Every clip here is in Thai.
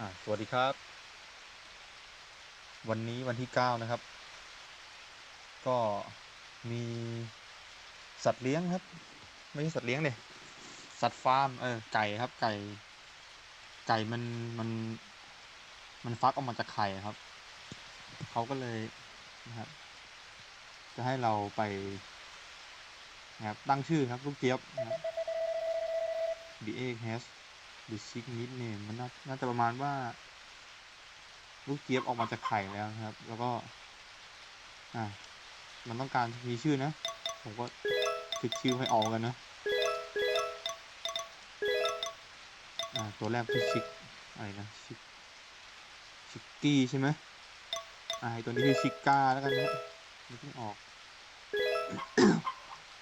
อ่าสวัสดีครับ วันนี้วันที่เก้านะครับ ก็มีสัตว์เลี้ยงครับ ไม่ใช่สัตว์เลี้ยงเนี่ยสัตว์ฟาร์มเออไก่ครับ ไก่ ไก่มันมันมันฟักออกมาจากไข่ครับเขาก็เลยนะครับ จะให้เราไปนะครับตั้งชื่อครับลูกเจี๊ยบนะครับ The egg has the chick meat name มันน่าน่าจะประมาณว่า ลูกเจี๊ยบออกมาจากไข่แล้วครับ แล้วก็ อ่า มันต้องการมีชื่อนะ ผมก็คิดชื่อให้ออกกันนะ อ่า ตัวแรกคือชิกอะไรนะชิกชิกกี้ใช่ไหมอ่าไอตัวนี้คือชิกก้าแล้วกันนะนึกไม่ออก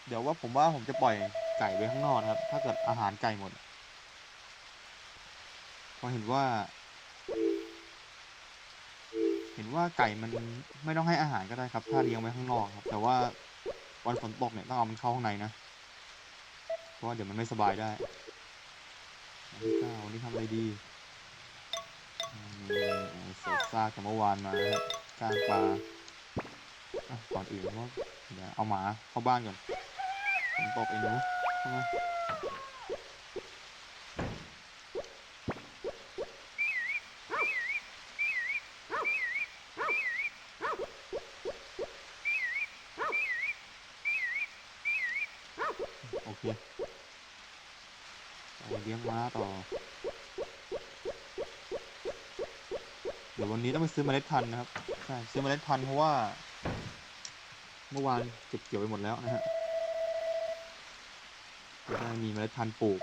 เดี๋ยวว่าผมว่าผมจะปล่อยไก่ไว้ข้างนอกนะครับ ถ้าเกิดอาหารไก่หมด พอเห็นว่า เห็นว่าไก่มันไม่ต้องให้อาหารก็ได้ครับ ถ้าเลี้ยงไว้ข้างนอกครับ แต่ว่าวันฝนตกเนี่ยต้องเอามันเข้าข้างในนะ เพราะว่าเดี๋ยวมันไม่สบายได้วันที่เก้าวันนี้ทำอะไรดีเศษซากจากเมื่อวานมาครับก้างปลาก่อนอื่นว่าเดี๋ยวเอาหมาเข้าบ้านก่อนฝนตกไอ้หนูเข้ามาโอเคไปเลี้ยงม้าต่อ เดี๋ยววันนี้ต้องไปซื้อ เมล็ดพันธุ์นะครับใช่ซื้อเมล็ดพันธุ์เพราะว่า เมื่อวานเก็บเกี่ยวไปหมดแล้วนะฮะจะได้มีเมล็ดพันธุ์ปลูก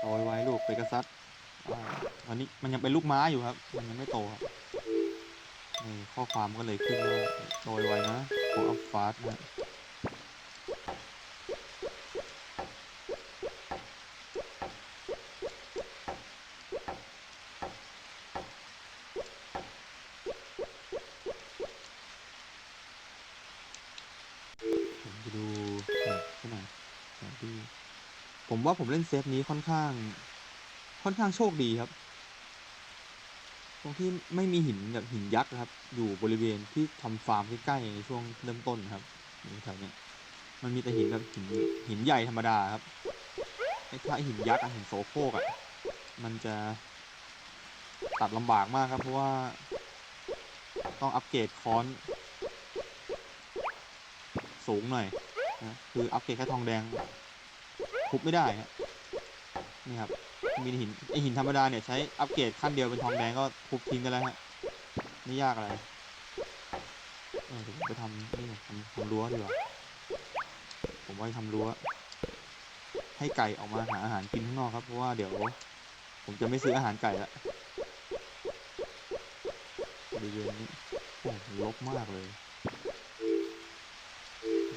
ซอยไว้ลูกเปกัสซัสอ่าวันนี้มันยังเป็นลูกม้าอยู่ครับ มันยังไม่โตครับนี่ข้อความก็เลยขึ้นว่าโดยไว้นะโคอัพฟาสนะ ว่าผมเล่นเซฟนี้ค่อนข้าง ค่อนข้างโชคดีครับ ตรงที่ไม่มีหินแบบหินยักษ์ครับ อยู่บริเวณที่ทำฟาร์มใกล้ๆในช่วงเริ่มต้นครับแถวเนี้ยมันมีแต่หินแบบหินหินใหญ่ธรรมดาครับไอ้ถ้าหินยักษ์อะหินโสโคกอะมันจะตัดลำบากมากครับ เพราะว่า ต้องอัปเกรดค้อน สูงหน่อยนะคืออัปเกรดแค่ทองแดง ทุบไม่ได้ฮะนี่ครับมีหินไอหินธรรมดาเนี่ยใช้อัปเกรดขั้นเดียวเป็นทองแดงก็ทุบทิ้งกันแล้วฮะไม่ยากอะไรเออเดี๋ยวผมไปทำนี่ทำทำรั้วดีกว่าผมว่าทำรั้ว ให้ไก่ออกมาหาอาหารกินข้างนอกครับเพราะว่าเดี๋ยวผมจะไม่ซื้ออาหารไก่ละบริเวณนี้โอ้โหรกมากเลย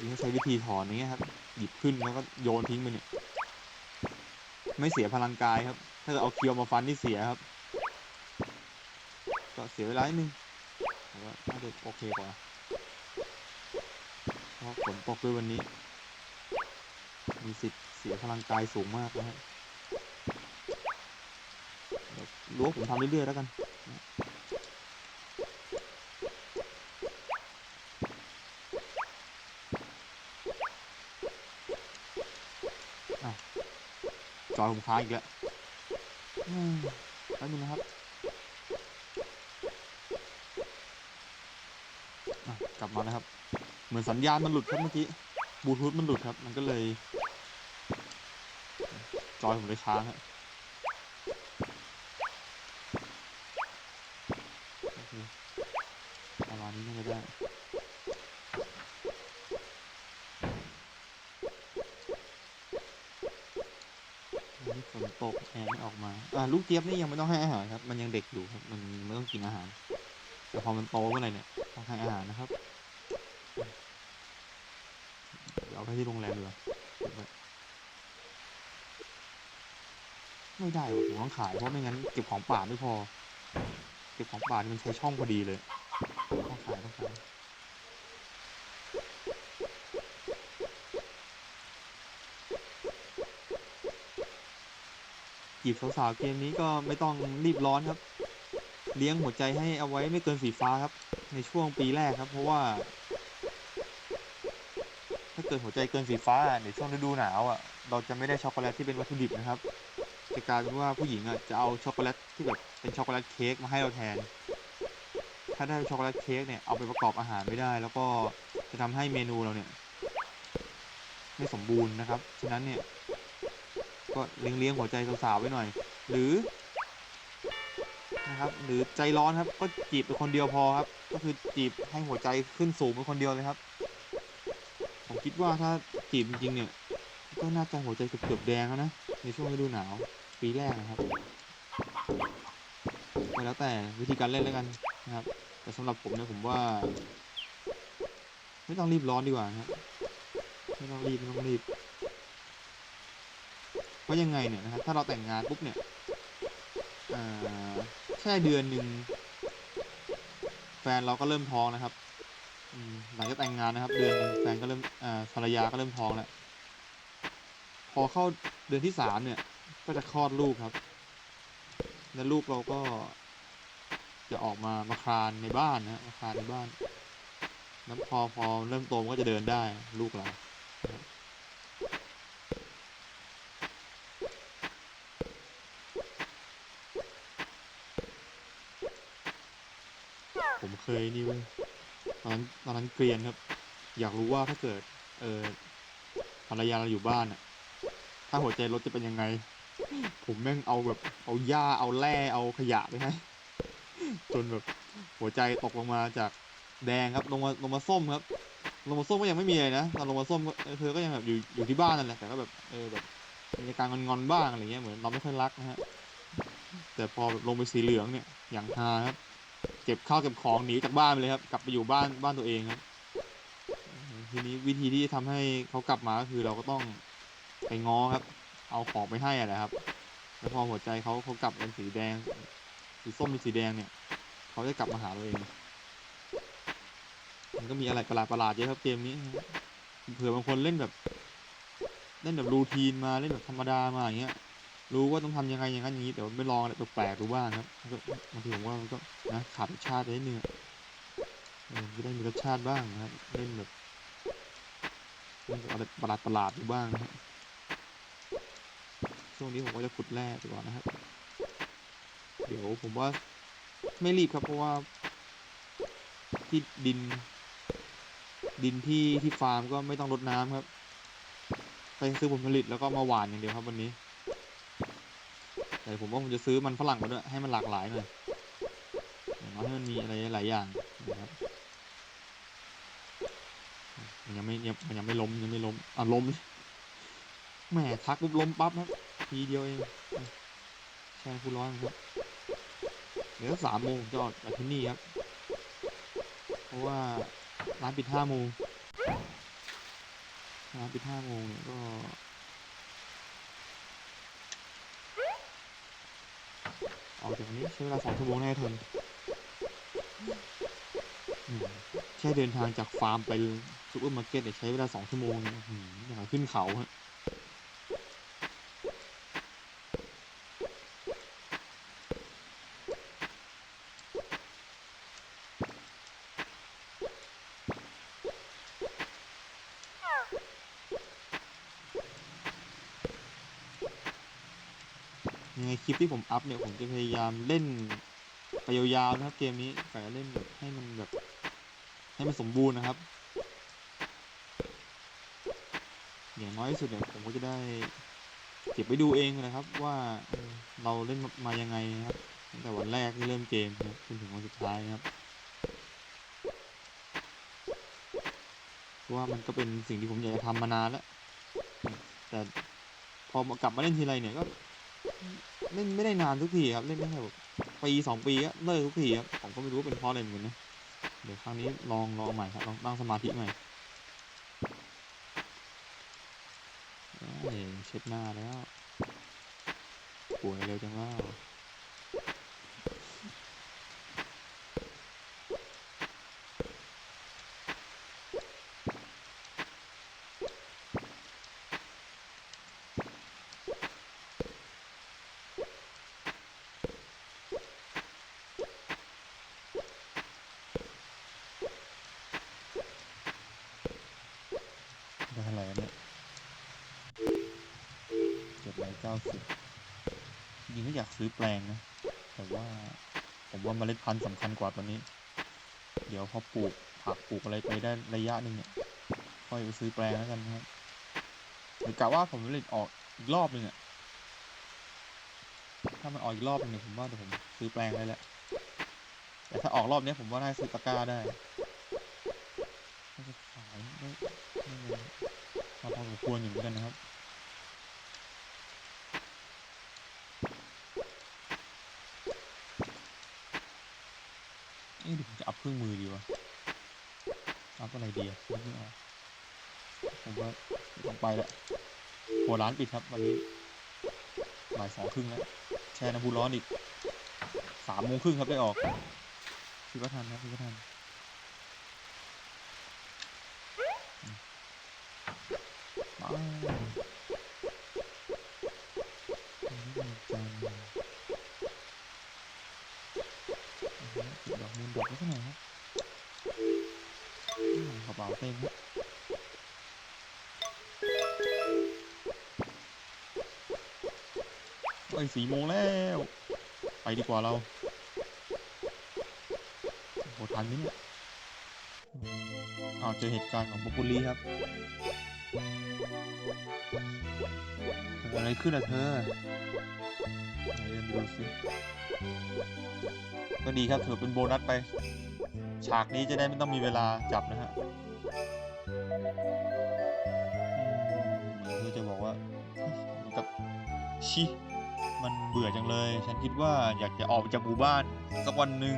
จริงๆใช้วิธีถอนอย่างเงี้ยครับ หยิบขึ้นแล้วก็โยนทิ้งไปเนี่ย ไม่เสียพลังกายครับ ถ้าเกิดเอาเคียวมาฟันที่เสียครับ ก็เสียเวลาหนึ่งแต่ว่าน่าจะโอเคกว่าเพราะฝนตกด้วยวันนี้ มีสิทธิ์เสียพลังกายสูงมากนะฮะเดี๋ยวรู้ว่าผมทำเรื่อยๆแล้วกัน จอยผมค้างอีกแล้วอืมแป๊บนึงนะครับอะกลับมาแล้วครับ เหมือนสัญญาณมันหลุดครับเมื่อกี้บลูทูธมันหลุดครับ มันก็เลย จอยผมเลยค้างครับโอเคประมาณนี้น่าจะได้ วันนี้ฝนตก แอร์ไม่ออกมา อ่าลูกเจี๊ยบนี่ยังไม่ต้องให้อาหารครับ มันยังเด็กอยู่ครับ มันไม่ต้องกินอาหาร แต่พอมันโตเมื่อไหร่เนี่ยต้องให้อาหารนะครับเดี๋ยวเอาไปที่โรงแรมเก็บไม่ได้ผมต้องขายเพราะไม่งั้นเก็บของป่าไม่พอ เก็บของป่านี่มันใช้ช่องพอดีเลย ต้องขายต้องขาย จีบสาวๆเกมนี้ก็ไม่ต้องรีบร้อนครับ เลี้ยงหัวใจให้เอาไว้ไม่เกินสีฟ้าครับ ในช่วงปีแรกครับ เพราะว่า ถ้าเกิดหัวใจเกินสีฟ้าในช่วงฤดูหนาวอะเราจะไม่ได้ช็อกโกแลตที่เป็นวัตถุดิบนะครับจะกลายเป็นว่าผู้หญิงอะจะเอาช็อกโกแลตที่แบบเป็นช็อกโกแลตเค้กมาให้เราแทน ถ้าได้ช็อกโกแลตเค้กเนี่ยเอาไปประกอบอาหารไม่ได้ แล้วก็จะทำให้เมนูเราเนี่ย ไม่สมบูรณ์นะครับ ฉะนั้นเนี่ย ก็เลี้ยงเลี้ยงหัวใจสาวๆไว้หน่อย หรือนะครับหรือใจร้อนครับ ก็จีบเป็นคนเดียวพอครับ ก็คือจีบให้หัวใจขึ้นสูงเป็นคนเดียวเลยครับ ผมคิดว่าถ้าจีบจริงเนี่ย ก็น่าจะหัวใจเกือบแดงแล้วนะในช่วงฤดูหนาวปีแรกนะครับก็แล้วแต่วิธีการเล่นแล้วกันนะครับ แต่สำหรับผมเนี่ยผมว่า ไม่ต้องรีบร้อนดีกว่านะครับไม่ต้องรีบไม่ต้องรีบ เพราะยังไงเนี่ยนะครับถ้าเราแต่งงานปุ๊บเนี่ยแค่เดือนหนึ่งแฟนเราก็เริ่มท้องนะครับหลังจากแต่งงานนะครับ เดือนหนึ่งแฟนก็เริ่มอ่าภรรยาก็เริ่มท้องแล้วพอเข้าเดือนที่สามเนี่ย ก็จะคลอดลูกครับ แล้วลูกเราก็จะออกมามาคลานในบ้านนะมาคลานในบ้าน แล้วพอพอเริ่มโตมันก็จะเดินได้ลูกเรานะครับ ผมเคยนี่เว้ยตอนนั้นตอนนั้นเกรียนครับ อยากรู้ว่าถ้าเกิด เออภรรยาเราอยู่บ้านอะถ้าหัวใจรถจะเป็นยังไง ผมแม่งเอาแบบ เอาหญ้าเอาแร่เอาขยะไปให้จนแบบหัวใจตกลงมาจากแดงครับ ลงมาลงมาส้มครับ ลงมาส้มก็ยังไม่มีเลยนะตอนลงมาส้มก็เออเธอก็ยังแบบอยู่อยู่ที่บ้านนั่นแหละแต่ก็แบบเออแบบมีอาการงอนๆบ้างอะไรเงี้ยเหมือนเราไม่ค่อยรักนะฮะแต่พอแบบลงไปสีเหลืองเนี่ยอย่างฮาครับ เก็บข้าวเก็บของหนีจากบ้านไปเลยครับ กลับไปอยู่บ้านบ้านตัวเองครับ ทีนี้วิธีที่จะทำให้เขากลับมาก็คือเราก็ต้องไปง้อครับ เอาของไปให้อะแหละครับ แล้วพอหัวใจเขาเขากลับเป็นสีแดง สีส้มเป็นสีแดงเนี่ย เขาจะกลับมาหาเราเอง มันก็มีอะไรประหลาดประหลาดเยอะครับเกมนี้เผื่อบางคนเล่นแบบ เล่นแบบรูทีนมาเล่นแบบธรรมดามาอย่างเงี้ย รู้ว่าต้องทำยังไงอย่างนั้นอย่างนี้แต่ไม่ลองอะไรแปลกๆดูบ้างครับก็บางทีผมว่ามันก็นะขาดรสชาติไปนิดนึงอจะได้มีรสชาติบ้างนะครับเล่นแบบเล่นอะไรประหลาดประหลาดๆดูบ้างนะครับช่วงนี้ผมก็จะขุดแร่ไปก่อนนะครับ เดี๋ยวผมว่าไม่รีบครับเพราะว่าที่ดิน ดินที่ที่ฟาร์มก็ไม่ต้องรดน้ำครับไปซื้อผลผลิตแล้วก็มาหว่านอย่างเดียวครับวันนี้ แต่ผมว่าผมจะซื้อมันฝรั่งมาด้วยให้มันหลากหลายหน่อยอย่างน้อยให้มันมีอะไรหลายอย่างนะครับมันยังไม่ยังมันยังไม่ล้มยังไม่ล้มอะล้มแหมทักปุ๊บล้มปั๊บครับทีเดียวเองแช่ผู้ร้อนครับเดี๋ยวสามโมงจะออกจากที่นี่ครับ เพราะว่าร้านปิดห้าโมงร้านปิดห้าโมงเนี่ยก็ ออกจากนี้ใช้เวลาสองชั่วโมงแน่ทนแค่เดินทางจากฟาร์มไปซูเปอร์มาร์เก็ตเนี่ยใช้เวลาสองชั่วโมงอย่างขึ้นเขาฮะ ยังไงคลิป ที่ผมอัพเนี่ยผมจะพยายามเล่นไปยาวๆนะครับเกมนี้แต่เล่นแบบให้มันแบบให้มันสมบูรณ์นะครับ อย่างน้อยที่สุดเนี่ยผมก็จะได้เก็บไปดูเองนะครับว่าเราเล่นมายังไงนะครับตั้งแต่วันแรกที่เริ่มเกมนะจนถึงวันสุดท้ายนะครับเพราะว่ามันก็เป็นสิ่งที่ผมอยากจะทำมานานแล้วแต่พอกลับมาเล่นทีไรเนี่ยก็ เล่นไม่ได้นานทุกทีครับเล่นไม่ได้แบบปีสองปีก็เลิกทุกทีครับผมก็ไม่รู้ว่าเป็นเพราะอะไรเหมือนกันนะเดี๋ยวครั้งนี้ลองลองใหม่ครับลองตั้งสมาธิใหม่เอ้ยเช็ดหน้าแล้วป่วยเร็วจังว่า ร้อยเก้า สิบจริงก็อยากซื้อแปลงนะ แต่ว่าผมว่าเมล็ดพันธุ์สำคัญกว่าตอนนี้ เดี๋ยวพอปลูกผักปลูกอะไรไปได้ระยะหนึ่งเนี่ยค่อยไปซื้อแปลงแล้วกันนะครับหรือกะว่าผมจะออกอีกรอบหนึ่งอะถ้ามันออกอีกรอบหนึงเนี่ยผมว่าเดี๋ยวผมซื้อแปลงได้แล้วแต่ถ้าออกรอบนี้ผมว่าน่าซื้อตะกร้าได้จะขายได้ได้เงินมาพอสมควรอยู่เหมือนกันนะครับ เอ๊ะเดี๋ยผมจะอัพเครื่องมือดีวะ อัพอะไรดีอะนึกไม่ออกผมว่าต้องไปละหัวร้านปิดครับวันนี้บ่ายสองครึ่งแล้ว แช่น้ำพุร้อนอีกสามโมงครึ่งครับได้ออกพี่ก็ทันนะพี่ก็ทันมไบดอกไว้สักหน่อยครับกระเป๋าเต็มครับเอ้สี่โมงแล้ว ไปดีกว่าเราโหทันไหมเนี่ยอ้าวเจอเหตุการณ์ของบุกุลีครับ เกิดอะไรขึ้นล่ะเธอไหนเดินดูสิก็ดีครับถือเป็นโบนัสไป ฉากนี้จะได้ไม่ต้องมีเวลาจับนะฮะเหมือนเธอจะบอกว่ามือนกับชิมันเบื่อจังเลย ฉันคิดว่าอยากจะออกจากหมู่บ้านสักวันหนึ่ง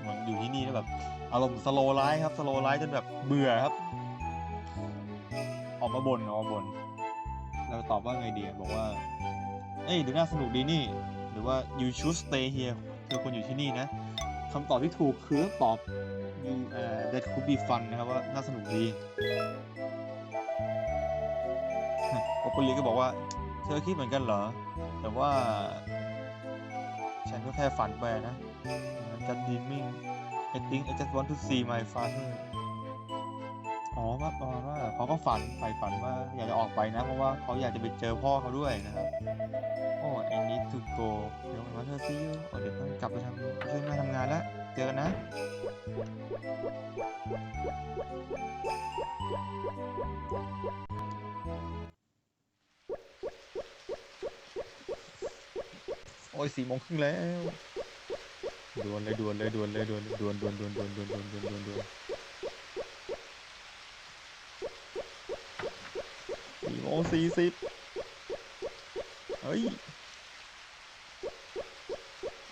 เหมือนอยู่ที่นี่แล้วแบบ อารมณ์สโลไลฟ์ครับสโลไลฟ์จนแบบเบื่อครับ ออกมาบ่นออกมาบ่นแล้วตอบว่าไงดีบอกว่า เอ้ยดูน่าสนุกดีนี่ หรือว่า you should stay here เธอควรอยู่ที่นี่นะคำตอบที่ถูกคือตอบ you uh, that could be fun นะครับว่าน่าสนุกดีปอปลีก็บอกว่า เธอคิดเหมือนกันเหรอ แต่ว่า ฉันก็แค่ฝันไปนะมันจะ dreaming I think I just want to see my father อ๋อว่าประมาณว่าเขาก็ฝันใฝ่ฝันว่าอยากจะออกไปนะ เพราะว่าเขาอยากจะไปเจอพ่อเขาด้วยนะครับโอ้ I need to go เดี๋ยววันเธอ see you โอ้เดี๋ยวต้องกลับไปทำไปช่วยแม่ทำงานแล้วเจอกันนะโอ้ยสี่โมงครึ่งแล้วด่วนเลยด่วนเลยด่วนเลยด่วนด่วนด่วนด่วนด่วนด่วนด่วนด่วน ด่วนด่วนสี่โมงสี่สิบเฮ้ย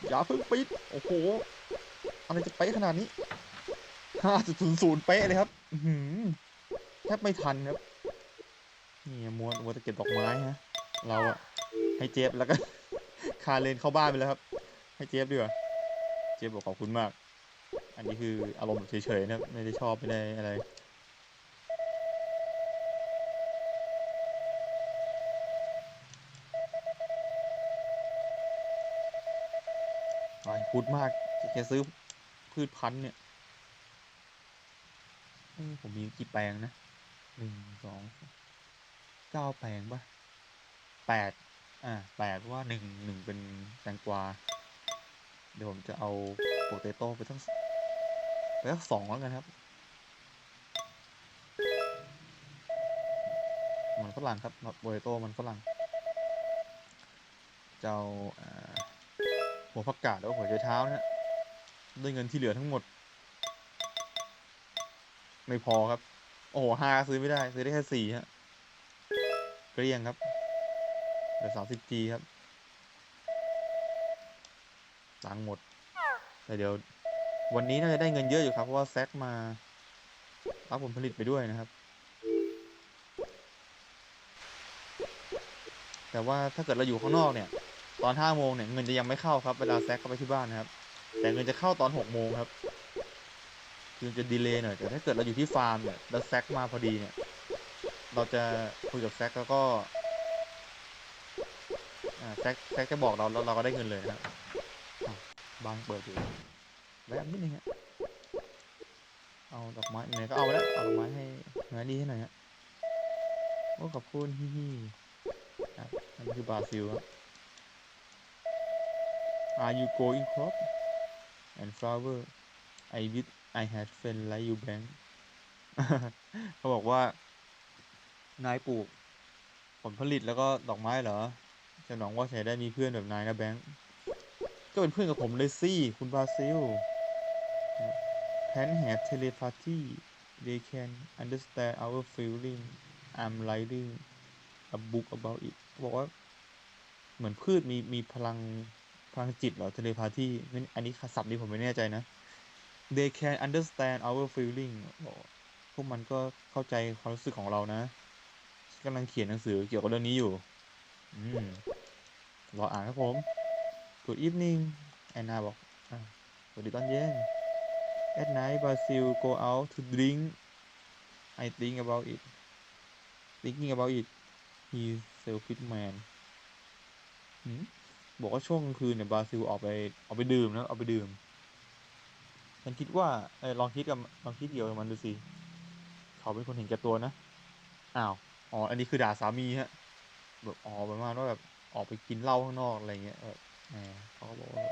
อย่าเพิ่งปิด โอ้โห อะไรจะเป๊ะขนาดนี้ห้าจุดศูนย์ศูนย์เป๊ะเลยครับแทบไม่ทันครับ นี่มัวมัวจะเก็บดอกไม้ฮะ เราอะให้เจฟแล้วก็ คาเลนเข้าบ้านไปแล้วครับ ให้เจฟดีกว่า เจฟบอกขอบคุณมาก อันนี้คืออารมณ์เฉยๆนะครับ ไม่ได้ชอบไม่ได้อะไร ไปพูดมากแกซื้อพืชพันธุ์เนี่ยผมมีกี่แปลงนะหนึ่งสองเก้าแปลงปะแปดอ่าแปดว่าหนึ่งหนึ่งเป็นแตงกวา เดี๋ยวผมจะเอาโปเตโต้ไปทั้งไปทั้งสองแล้วกันครับ มันฝรั่งครับโปเตโต้มันฝรั่งเจ้าอ่า หัวผักกาดแล้วก็หัวใจเท้านะฮะด้วยเงินที่เหลือทั้งหมด ไม่พอครับ โอ้โหห้าซื้อไม่ได้ ซื้อได้แค่สี่ฮะเกลี้ยงครับเหลือสามสิบจีครับตังหมดแต่เดี๋ยว วันนี้น่าจะได้เงินเยอะอยู่ครับ เพราะว่าแซกมารับผลผลิตไปด้วยนะครับ แต่ว่าถ้าเกิดเราอยู่ข้างนอกเนี่ย ตอนห้าโมงเนี่ยเงินจะยังไม่เข้าครับเวลาแซกเข้าไปที่บ้านนะครับ แต่เงินจะเข้าตอนหกโมงครับคือจะดีเลย์หน่อยแต่ถ้าเกิดเราอยู่ที่ฟาร์มเนี่ยแล้วแซกมาพอดีเนี่ย เราจะคุยกับแซกแล้วก็แซกแซกจะบอกเราแล้วเราก็ได้เงินเลยนะครับาวบางเปิดอยู่แวะนิดนึงฮะเอาดอกไม้ไหนก็เอาไปแล้วเอาดอกไม้ให้งานดีให้หน่อยฮะโอ้ขอบคุณฮิฮิครับนี่คือบราซิลครับ Are you going crop and flower I wish I had friend like you bank เขาบอกว่า นายปลูก ผลผลิตแล้วก็ดอกไม้เหรอจะหนองว่าใช้ได้มีเพื่อนแบบนายนะแบงก์ก็เป็นเพื่อนกับผมเลยสิคุณบาซิลแพนแฮทเทเลพาร์ตี้ they can understand our feeling I'm writing a book about it บอกว่า เหมือนพืชมีมีพลัง พลังจิตเหรอ telepathy ไม่อันนี้ศัพท์นี้ผมไม่แน่ใจนะ they can understand our feeling พวกมันก็เข้าใจความรู้สึกของเรานะกำลังเขียนหนังสือเกี่ยวกับเรื่องนี้อยู่อืมรออ่านครับผม Good evening แอนนาบอกสวัสดีตอนเย็น At night Basil go out to drink I think about it thinking about it he selfish man หืม บอกว่าช่วงกลางคืนเนี่ยบราซิลออกไปออกไปดื่มนะออกไปดื่มฉันคิดว่าเออลองคิดกับลองคิดเกี่ยวกับมันดูสิเขาเป็นคนเห็นแก่ตัวนะอ้าวอ๋ออันนี้คือด่าสามีฮะแบบอ๋อประมาณว่าแบบออกไปกินเหล้าข้างนอกอะไรเงี้ยแบบเขาบอกว่า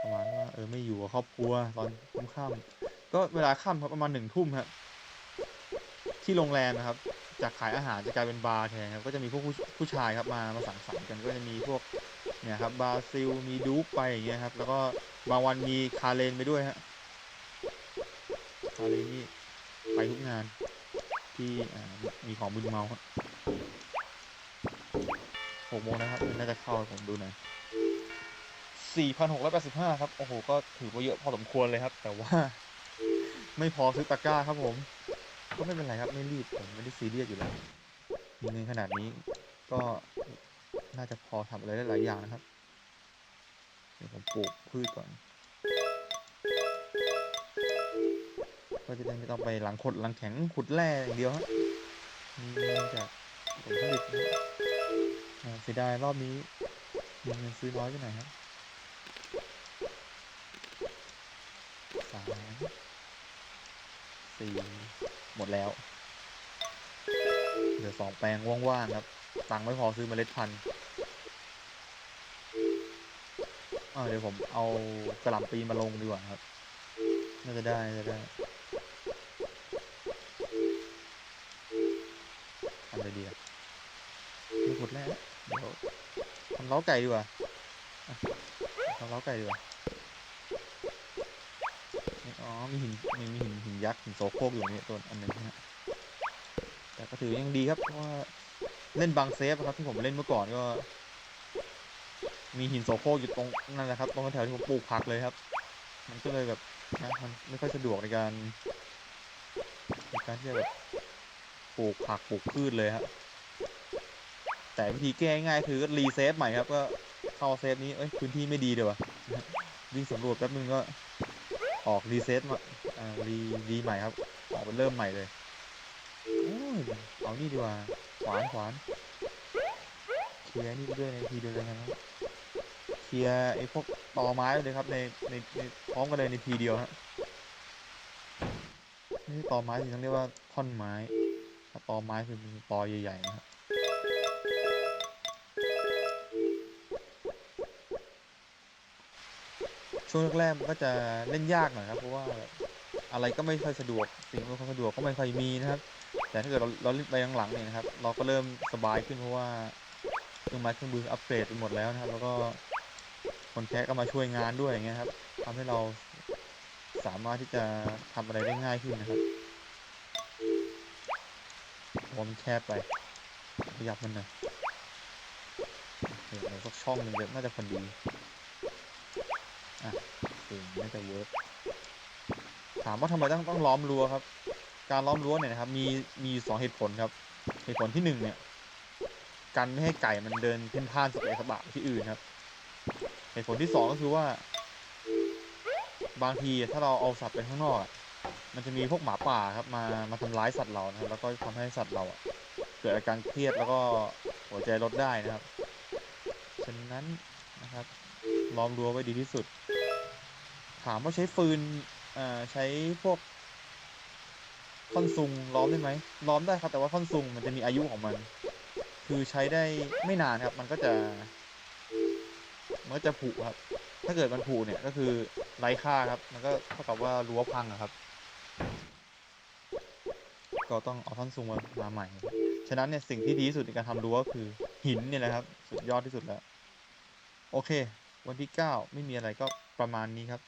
ประมาณว่าเออไม่อยู่กับครอบครัวตอนค่ำๆก็เวลาค่ำครับประมาณหนึ่งทุ่มครับที่โรงแรมนะครับ จากขายอาหารจะกลายเป็นบาร์แทนครับก็จะมีพวกผู้ผู้ชายครับมามาสั่งสรรค์กันก็จะมีพวกเนี่ยครับบาซิลมีดูปไปอย่างเงี้ยครับ แล้วก็บางวันมีคาเลนไปด้วยฮะคาเลนนี่ไปทุกงานที่มีของมึนเมาครับหกโมงนะครับน่าจะเข้าผมดูหน่อยสี่พันหกร้อยแปดสิบห้าครับ โอ้โห ก็ถือว่าเยอะพอสมควรเลยครับ แต่ว่าไม่พอซื้อตะกร้าครับผม ก็ไม่เป็นไรครับ ไม่รีบผมไม่ได้ซีเรียสอยู่แล้วมีเงินขนาดนี้ ก็น่าจะพอทำอะไรได้หลายอย่างนะครับ เดี๋ยวผมปลูกพืชก่อน ก็จะได้ไม่ต้องไปหลังขดหลังแข็งขุดแร่อย่างเดียวฮะมีเงินจากผลผลิตนะอ่าเสียดายรอบนี้มีเงินซื้อน้อยไปหน่อยครับสามสี่ หมดแล้ว เหลือสองแปลงว่างๆครับ ตังค์ไม่พอซื้อเมล็ดพันธุ์อ่าเดี๋ยวผมเอากระหล่ำปีมาลงดีกว่าครับ น่าจะได้น่าจะได้ทำอะไรดีอะมีขุดแร่แล้ว เดี๋ยวทำเล้าไก่ดีกว่าทำเล้าไก่ดีกว่า อ๋อ มีหิน มีหินหินยักษ์หินโซโครกอยู่นี่ตัวอันนึงนะฮะแต่ก็ถือยังดีครับ เพราะว่าเล่นบางเซฟครับที่ผมเล่นเมื่อก่อนก็ มีหินโซโครกอยู่ตรงนั่นแหละครับ ตรงแถวที่ผมปลูกผักเลยครับ มันก็เลยแบบนะมันไม่ค่อยสะดวกในการในการที่จะแบบปลูกผักปลูกพืชเลยครับแต่วิธีแก้ง่ายคือก็รีเซฟใหม่ครับ ก็เข้าเซฟนี้เอ้ยพื้นที่ไม่ดีเดี๋ยววะวิ่งสำรวจแป๊บนึงก็ ออกรีเซ็ตมาอ่ารีรีใหม่ครับออกไปเริ่มใหม่เลยเอานี่ดีกว่าขวานขวานเคลียร์นี่ด้วยในทีเดียวเลยนะครับเคลียร์ไอ้พวกตอไม้เลยครับในในในพร้อมกันเลยในทีเดียวฮะนี่ตอไม้จริงต้องเรียกว่าท่อนไม้ถ้าตอไม้คือเป็นตอใหญ่ๆนะครับ ช่วงแรกๆมันก็จะเล่นยากหน่อยครับเพราะว่าอะไรก็ไม่ค่อยสะดวกสิ่งอำนวยความสะดวกก็ไม่ค่อยมีนะครับ แต่ถ้าเกิดเราเราเล่นไปหลังเนี่ยนะครับ เราก็เริ่มสบายขึ้นเพราะว่าเครื่องไม้เครื่องมืออัปเกรดไปหมดแล้วนะครับ แล้วก็คนแคะก็มาช่วยงานด้วยอย่างเงี้ยครับทำให้เราสามารถที่จะทำอะไรได้ง่ายขึ้นนะครับผมแคบไปขยับมันหน่อยโอเคเอาสักช่องหนึ่งเดี๋ยวน่าจะพอดี อะโอเคน่าจะเวิร์กถามว่าทำไมต้องต้องล้อมรั้วครับ การล้อมรั้วเนี่ยนะครับ มีมีสองเหตุผลครับ เหตุผลที่หนึ่งเนี่ยกันไม่ให้ไก่มันเดินเพ่นพ่านสเปะสปะที่อื่นครับ เหตุผลที่สองก็คือว่า บางทีถ้าเราเอาสัตว์ไปข้างนอกมันจะมีพวกหมาป่าครับมามาทำร้ายสัตว์เรานะครับ แล้วก็ทำให้สัตว์เราเกิดอาการเครียดแล้วก็หัวใจลดได้นะครับ ฉะนั้นนะครับล้อมรั้วไว้ดีที่สุด ถามว่าใช้ฟืนอ่อใช้พวกท่อนซุงล้อมได้ไหมล้อมได้ครับ แต่ว่าท่อนซุงมันจะมีอายุของมัน คือใช้ได้ไม่นานครับ มันก็จะมันก็จะผุครับ ถ้าเกิดมันผุเนี่ยก็คือไร้ค่าครับ มันก็เท่ากับว่ารั้วพังอะครับ ก็ต้องเอาท่อนซุงมามาใหม่ ฉะนั้นเนี่ยสิ่งที่ดีที่สุดในการทำรั้วก็คือหินเนี่ยแหละครับ สุดยอดที่สุดแล้ว โอเค วันที่ 9 ไม่มีอะไรก็ประมาณนี้ครับ